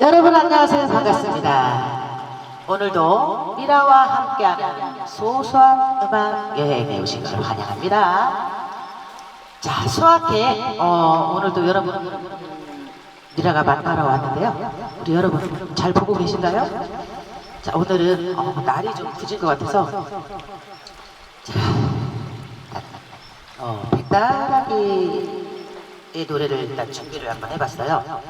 여러분 안녕하세요 반갑습니다. 오늘도 미라와 함께하는 소소한 음악 여행에 오신 것을 환영합니다. 자 수학회 어, 오늘도 여러분 미라가 만나러 왔는데요. 우리 여러분 잘 보고 계신가요? 자 오늘은 어, 날이 좀 굳은 것 같아서 자 어, 백다라기의 노래를 일단 준비를 한번 해봤어요.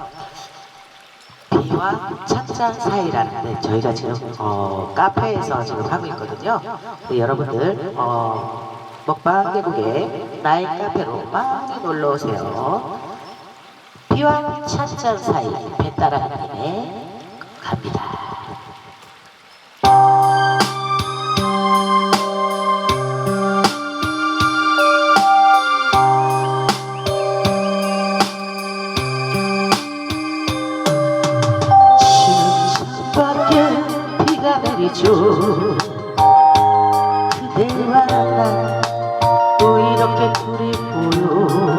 비와 찬찬 사이라는데 저희가 지금 어, 카페에서 지금 하고 있거든요. 근데 여러분들 어, 먹방 계곡에 나인 카페로 많이 놀러 오세요. 비와 찬찬 사이 배따라님의 갑니다. 그대와 나 또 이렇게 둘이 보여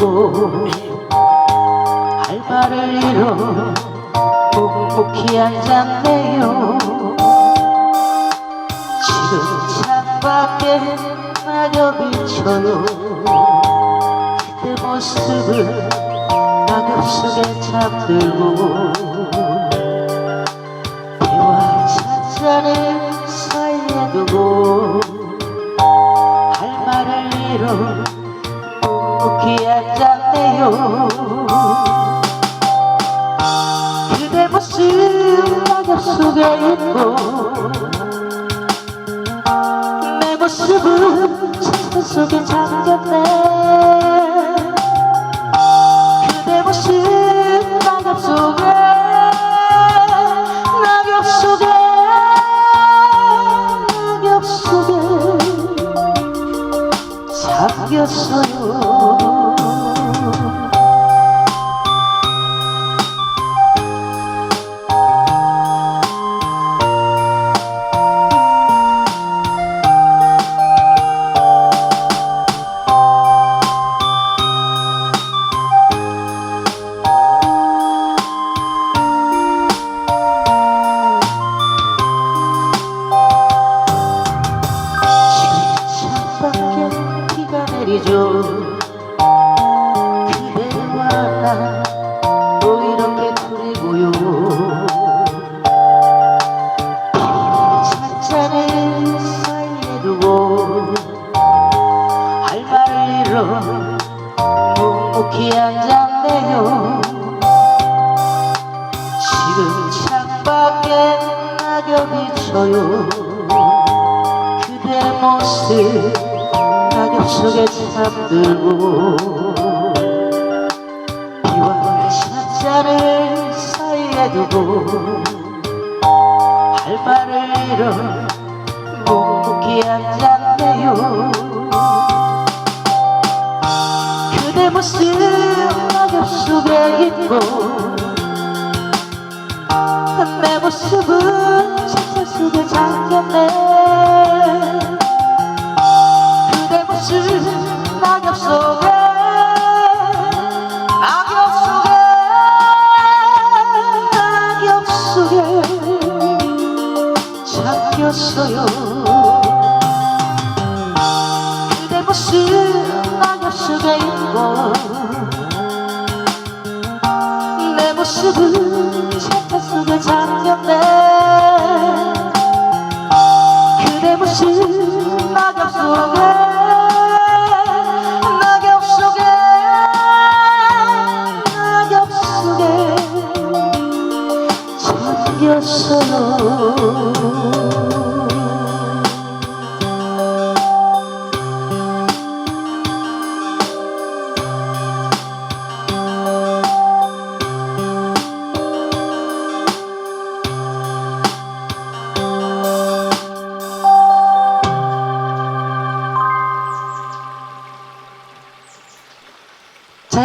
할 말을 잃어 묵묵히 앉았네요. 지금 창밖에 낙엽이 쳐요 그 모습을 낙엽 속에 잠들고 비와 찬잔을 사이에 두고 할 말을 잃어 앉았네요 그대 모습 낙엽 속에 있고 내 모습은 찬 속에 잠겼네. 그대 모습 낙엽 속에 낙엽 속에 낙엽 속에 잠겼어요 앉았네요. 지금 창밖에 낙엽이 쳐요. 그대 모습 낙엽 속에 잠들고 비와 찻잔을 사이에 두고 할 말을 잃어 묵묵히 앉았네요 그대 모습 낙엽 속에 있고 내 모습은 찬찬 속에 잠겼네 그대 모습 낙엽 속에 낙엽 속에 낙엽 속에 잠겼어요 자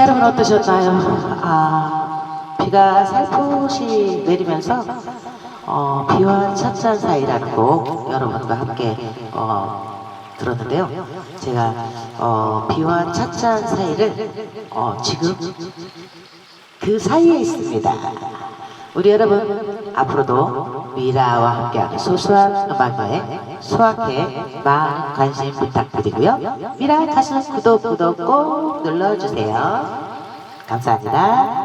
여러분 어떠셨나요? 아 비가 살포시 내리면서 어, 비와 찻잔 사이라는 곡 여러분과 함께 어, 들었는데요. 제가 어, 비와 찻잔 사이를 어, 지금 그 사이에 있습니다. 우리 여러분 앞으로도 미라와 함께하는 소소한 음악에 수학에 많은 관심 부탁드리고요. 미라 가수 구독 구독 꼭 눌러주세요. 감사합니다.